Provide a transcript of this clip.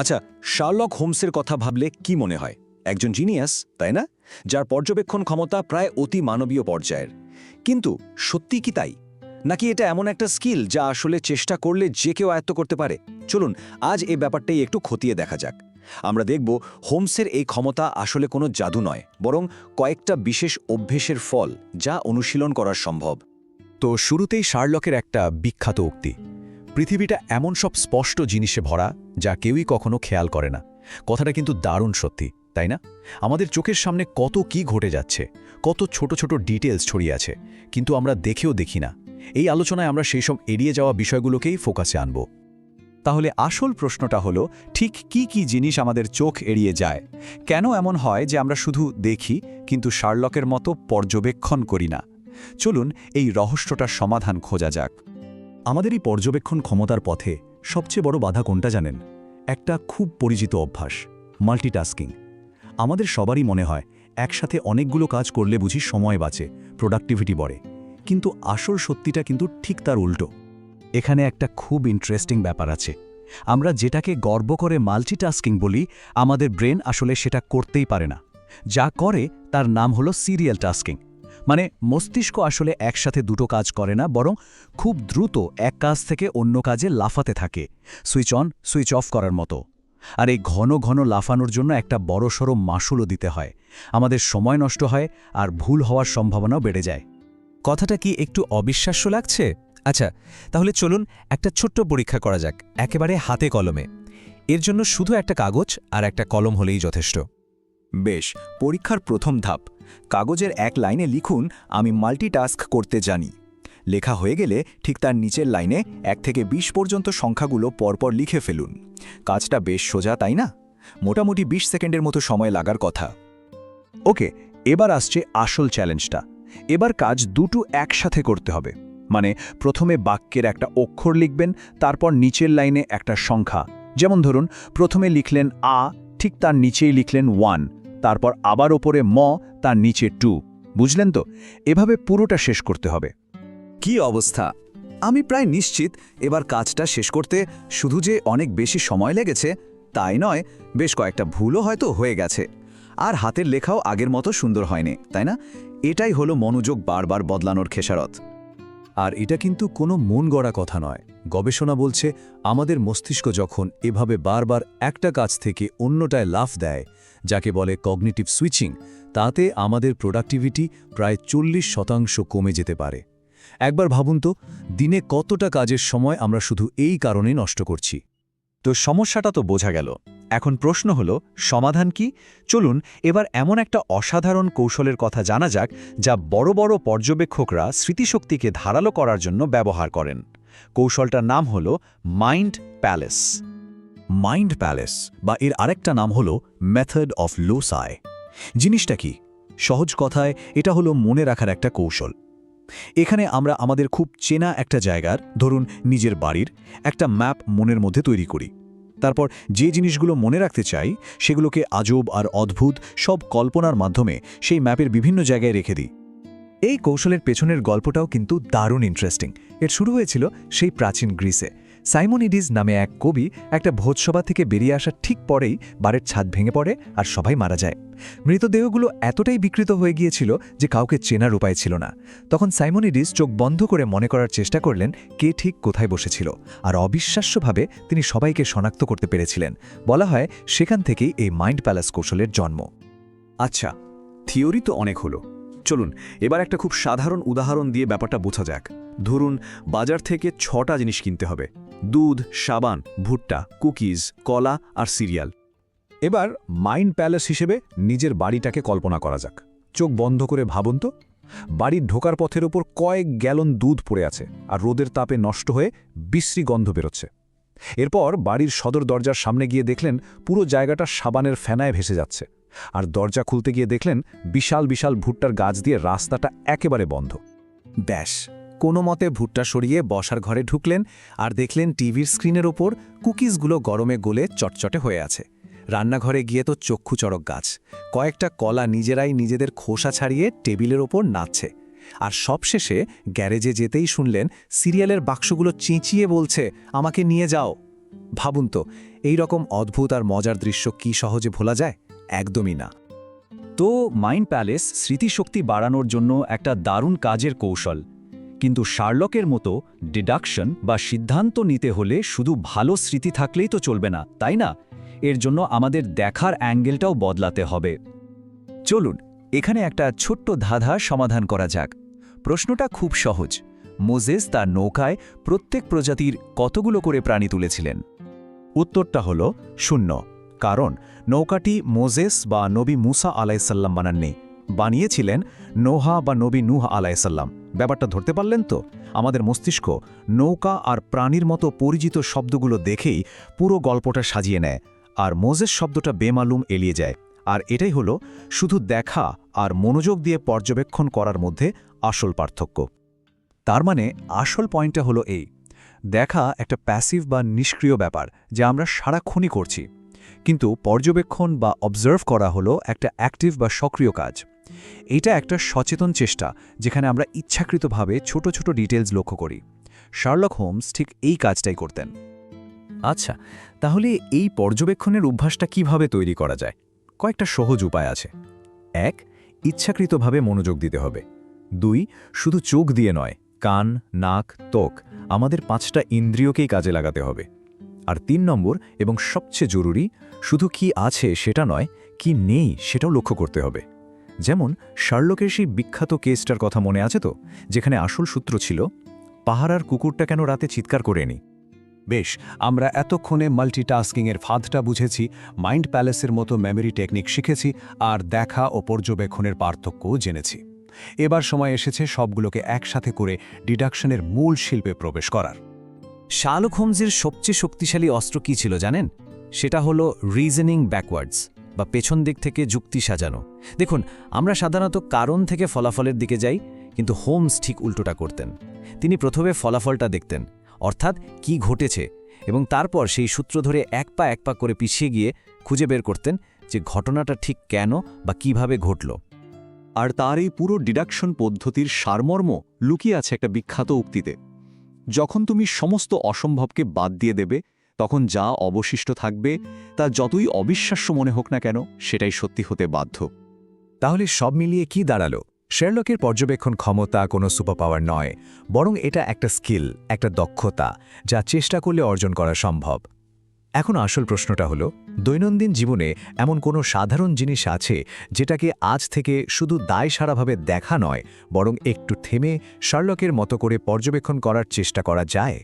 আচ্ছা শার্লক হোমসের কথা ভাবলে কি মনে হয়? একজন জিনিয়াস, তাই না? যার পর্যবেক্ষণ ক্ষমতা প্রায় অতি মানবীয় পর্যায়ের। কিন্তু সত্যি কি তাই? নাকি এটা এমন একটা স্কিল যা আসলে চেষ্টা করলে যে কেউ আয়ত্ত করতে পারে? চলুন, আজ এই ব্যাপারটাই একটু খতিয়ে দেখা যাক। আমরা দেখব হোমসের এই ক্ষমতা আসলে কোনো জাদু নয়, বরং কয়েকটা বিশেষ অভ্যেসের ফল যা অনুশীলন করা সম্ভব। তো শুরুতেই শার্লকের একটা বিখ্যাত উক্তি। পৃথিবীটা এমন সব স্পষ্ট জিনিসে ভরা যা কেউই কখনো খেয়াল করে না। কথাটা কিন্তু দারুণ সত্যি, তাই না? আমাদের চোখের সামনে কত কি ঘটে যাচ্ছে, কত ছোট ছোট ডিটেলস ছড়িয়ে আছে, কিন্তু আমরা দেখেও দেখি না। এই আলোচনায় আমরা সেই সব এড়িয়ে যাওয়া বিষয়গুলোকেই ফোকাসে আনব। তাহলে আসল প্রশ্নটা হলো, ঠিক কি কি জিনিস আমাদের চোখ এড়িয়ে যায়? কেন এমন হয় যে আমরা শুধু দেখি, কিন্তু শার্লকের মতো পর্যবেক্ষণ করি না? চলুন এই রহস্যটার সমাধান খোঁজা যাক। আমাদের এই পর্যবেক্ষণ ক্ষমতার পথে সবচেয়ে বড় বাধা কোনটা জানেন? একটা খুব পরিচিত অভ্যাস মাল্টিটাস্কিং আমাদের সবারই মনে হয়, একসাথে অনেকগুলো কাজ করলে বুঝি সময় বাঁচে প্রোডাক্টিভিটি বাড়ে। কিন্তু আসল সত্যিটা কিন্তু ঠিক তার উল্টো। এখানে একটা খুব ইন্টারেস্টিং ব্যাপার আছে। আমরা যেটাকে গর্ব করে মাল্টিটাস্কিং বলি, আমাদের ব্রেন আসলে সেটা করতেই পারে না। যা করে তার নাম হলো সিরিয়াল টাস্কিং মানে মস্তিষ্ক আসলে একসাথে দুটো কাজ করে না, বরং খুব দ্রুত এক কাজ থেকে অন্য কাজে লাফাতে থাকে, সুইচ অন, সুইচ অফ করার মতো। আর এই ঘন ঘন লাফানোর জন্য একটা বড়সড় মাসুলও দিতে হয়, আমাদের সময় নষ্ট হয় আর ভুল হওয়ার সম্ভাবনাও বেড়ে যায়। কথাটা কি একটু অবিশ্বাস্য লাগছে? আচ্ছা তাহলে চলুন একটা ছোট্ট পরীক্ষা করা যাক, একেবারে হাতে কলমে। এর জন্য শুধু একটা কাগজ আর একটা কলম হলেই যথেষ্ট। বেশ, পরীক্ষার প্রথম ধাপ। কাগজের এক লাইনে লিখুন, আমি মাল্টিটাস্ক করতে জানি। লেখা হয়ে গেলে ঠিক তার নিচের লাইনে এক থেকে ২০ পর্যন্ত সংখ্যাগুলো পরপর লিখে ফেলুন। কাজটা বেশ সোজা, তাই না? মোটামুটি ২০ সেকেন্ডের মতো সময় লাগার কথা। ওকে, এবার আসছে আসল চ্যালেঞ্জটা। এবার কাজ দুটো একসাথে করতে হবে। মানে প্রথমে বাক্যের একটা অক্ষর লিখবেন, তারপর নিচের লাইনে একটা সংখ্যা। যেমন ধরুন, প্রথমে লিখলেন আ, ঠিক তার নিচেই লিখলেন ওয়ান। তারপর আবার ওপরে ম, তার নিচে টু। বুঝলেন তো? এভাবে পুরোটা শেষ করতে হবে। কি অবস্থা? আমি প্রায় নিশ্চিত এবার কাজটা শেষ করতে শুধু যে অনেক বেশি সময় লেগেছে, তাই নয়, বেশ কয়েকটা ভুলও হয়তো হয়ে গেছে। আর হাতের লেখাও আগের মতো সুন্দর হয়নি, তাই না? এটাই হলো মনোযোগ বারবার বদলানোর খেসারত। আর এটা কিন্তু কোনো মন গড়া কথা নয়। গবেষণা বলছে, আমাদের মস্তিষ্ক যখন এভাবে বারবার একটা কাজ থেকে অন্যটায় লাফ দেয়, যাকে বলে কগনিটিভ সুইচিং তাতে আমাদের প্রোডাক্টিভিটি প্রায় চল্লিশ শতাংশ কমে যেতে পারে। একবার ভাবুন তো, দিনে কতটা কাজের সময় আমরা শুধু এই কারণে নষ্ট করছি? তো সমস্যাটা তো বোঝা গেল। এখন প্রশ্ন হলো, সমাধান কি? চলুন, এবার এমন একটা অসাধারণ কৌশলের কথা জানা যাক, যা বড় বড় পর্যবেক্ষকরা স্মৃতিশক্তিকে ধারালো করার জন্য ব্যবহার করেন। কৌশলটার নাম হল মাইন্ড প্যালেস। মাইন্ড প্যালেস, বা এর আরেকটা নাম হল মেথড অফ লোসাই। জিনিসটা কি? সহজ কথায়, এটা হলো মনে রাখার একটা কৌশল। এখানে আমরা আমাদের খুব চেনা একটা জায়গার, ধরুন নিজের বাড়ির, একটা ম্যাপ মনের মধ্যে তৈরি করি। তারপর যে জিনিসগুলো মনে রাখতে চাই, সেগুলোকে আজব আর অদ্ভুত সব কল্পনার মাধ্যমে সেই ম্যাপের বিভিন্ন জায়গায় রেখে দিই। এই কৌশলের পেছনের গল্পটাও কিন্তু দারুণ ইন্টারেস্টিং এর শুরু হয়েছিল সেই প্রাচীন গ্রিসে। সাইমোনিডিস নামে এক কবি একটা ভোজসভা থেকে বেরিয়ে আসার ঠিক পরেই বাড়ির ছাদ ভেঙে পড়ে আর সবাই মারা যায়। মৃতদেহগুলো এতটাই বিকৃত হয়ে গিয়েছিল যে কাউকে চেনার উপায় ছিল না। তখন সাইমোনিডিস চোখ বন্ধ করে মনে করার চেষ্টা করলেন কে ঠিক কোথায় বসেছিল আর অবিশ্বাস্যভাবে তিনি সবাইকে শনাক্ত করতে পেরেছিলেন। বলা হয় সেখান থেকেই এই মাইন্ড প্যালাস কৌশলের জন্ম। আচ্ছা থিওরি তো অনেক হলো। চলুন, এবার একটা খুব সাধারণ উদাহরণ দিয়ে ব্যাপারটা বোঝা যাক। ধরুন, বাজার থেকে ছটা জিনিস কিনতে হবে। দুধ, সাবান, ভুট্টা, কুকিজ, কলা আর সিরিয়াল। এবার মাইন্ড প্যালেস হিসেবে নিজের বাড়িটাকে কল্পনা করা যাক। চোখ বন্ধ করে ভাবুন তো, বাড়ির ঢোকার পথের ওপর কয়েক গ্যালন দুধ পড়ে আছে আর রোদের তাপে নষ্ট হয়ে বিশ্রী গন্ধ বেরোচ্ছে। এরপর বাড়ির সদর দরজার সামনে গিয়ে দেখলেন পুরো জায়গাটা সাবানের ফেনায় ভেসে যাচ্ছে আর দরজা খুলতে গিয়ে দেখলেন বিশাল বিশাল ভুট্টার গাছ দিয়ে রাস্তাটা একেবারে বন্ধ। ব্যাস। কোনো মতে ভুট্টা সরিয়ে বসার ঘরে ঢুকলেন আর দেখলেন টিভির স্ক্রিনের ওপর কুকিজগুলো গরমে গলে চটচটে হয়ে আছে। রান্নাঘরে গিয়ে তো চক্ষু চড়ক গাছ। কয়েকটা কলা নিজেরাই নিজেদের খোসা ছাড়িয়ে টেবিলের ওপর নাচছে আর সবশেষে গ্যারেজে যেতেই শুনলেন সিরিয়ালের বাক্সগুলো চেঁচিয়ে বলছে, আমাকে নিয়ে যাও। ভাবুন তো, এই রকম অদ্ভুত আর মজার দৃশ্য কি সহজে ভোলা যায়? একদমই না। তো মাইন্ড প্যালেস স্মৃতিশক্তি বাড়ানোর জন্য একটা দারুণ কাজের কৌশল। কিন্তু শার্লকের মতো ডিডাকশন বা সিদ্ধান্ত নিতে হলে শুধু ভালো স্মৃতি থাকলেই তো চলবে না, তাই না? এর জন্য আমাদের দেখার অ্যাঙ্গেলটাও বদলাতে হবে। চলুন, এখানে একটা ছোট্ট ধাঁধা সমাধান করা যাক। প্রশ্নটা খুব সহজ। মোজেস তার নৌকায় প্রত্যেক প্রজাতির কতগুলো করে প্রাণী তুলেছিলেন? উত্তরটা হল শূন্য, কারণ নৌকাটি মোজেস বা নবী মুসা আলাইসাল্লাম বানাননি। বানিয়েছিলেন নোহা বা নবী নুহ আলাইসাল্লাম। ব্যাপারটা ধরতে পারলেন তো? আমাদের মস্তিষ্ক নৌকা আর প্রাণীর মতো পরিচিত শব্দগুলো দেখেই পুরো গল্পটা সাজিয়ে নেয় আর মোজেস শব্দটা বেমালুম এলিয়ে যায়। আর এটাই হলো শুধু দেখা আর মনোযোগ দিয়ে পর্যবেক্ষণ করার মধ্যে আসল পার্থক্য। তার মানে আসল পয়েন্টটা হলো এই। দেখা একটা প্যাসিভ বা নিষ্ক্রিয় ব্যাপার যা আমরা সারাক্ষণই করছি। কিন্তু পর্যবেক্ষণ বা অবজার্ভ করা হলো একটা অ্যাক্টিভ বা সক্রিয় কাজ। এটা একটা সচেতন চেষ্টা, যেখানে আমরা ইচ্ছাকৃতভাবে ছোট ছোট ডিটেলস লক্ষ্য করি। শার্লক হোমস ঠিক এই কাজটাই করতেন। আচ্ছা তাহলে এই পর্যবেক্ষণের অভ্যাসটা কীভাবে তৈরি করা যায়? কয়েকটা সহজ উপায় আছে। এক, ইচ্ছাকৃতভাবে মনোযোগ দিতে হবে। দুই, শুধু চোখ দিয়ে নয়, কান, নাক, ত্বক, আমাদের পাঁচটা ইন্দ্রিয়কেই কাজে লাগাতে হবে। আর তিন নম্বর এবং সবচেয়ে জরুরি, শুধু কি আছে সেটা নয়, কি নেই সেটাও লক্ষ্য করতে হবে। যেমন শার্লকের সেই বিখ্যাত কেসটার কথা মনে আছে তো, যেখানে আসল সূত্র ছিল, পাহারার কুকুরটা কেন রাতে চিৎকার করেনি বেশ, আমরা এতক্ষণে মাল্টিটাস্কিংয়ের ফাঁদটা বুঝেছি, মাইন্ড প্যালেসের মতো মেমরি টেকনিক শিখেছি, আর দেখা ও পর্যবেক্ষণের পার্থক্যও জেনেছি। এবার সময় এসেছে সবগুলোকে একসাথে করে ডিডাকশনের মূল শিল্পে প্রবেশ করার। শার্লক হোমসের সবচেয়ে শক্তিশালী অস্ত্র কী ছিল জানেন? সেটা হলো রিজনিং ব্যাকওয়ার্ডস। বা পেছন দিক থেকে যুক্তি সাজানো। দেখুন, আমরা সাধারণত কারণ থেকে ফলাফলের দিকে যাই, কিন্তু হোমস ঠিক উল্টোটা করতেন। তিনি প্রথমে ফলাফলটা দেখতেন, অর্থাৎ কি ঘটেছে, এবং তারপর সেই সূত্র ধরে এক পা এক পা করে পিছিয়ে গিয়ে খুঁজে বের করতেন যে ঘটনাটা ঠিক কেন বা কীভাবে ঘটল। আর তার এই পুরো ডিডাকশন পদ্ধতির সারমর্ম লুকিয়ে আছে একটা বিখ্যাত উক্তিতে। যখন তুমি সমস্ত অসম্ভবকে বাদ দিয়ে দেবে তখন যা অবশিষ্ট থাকবে, তা যতই অবিশ্বাস্য মনে হোক না কেন, সেটাই সত্যি হতে বাধ্য। তাহলে সব মিলিয়ে কি দাঁড়াল? শেরলকের পর্যবেক্ষণ ক্ষমতা কোনো সুপার পাওয়ার নয়, বরং এটা একটা স্কিল, একটা দক্ষতা, যা চেষ্টা করলে অর্জন করা সম্ভব। এখন আসল প্রশ্নটা হলো, দৈনন্দিন জীবনে এমন কোনো সাধারণ জিনিস আছে, যেটাকে আজ থেকে শুধু দায় সারাভাবে দেখা নয়, বরং একটু থেমে শার্লকের মতো করে পর্যবেক্ষণ করার চেষ্টা করা যায়?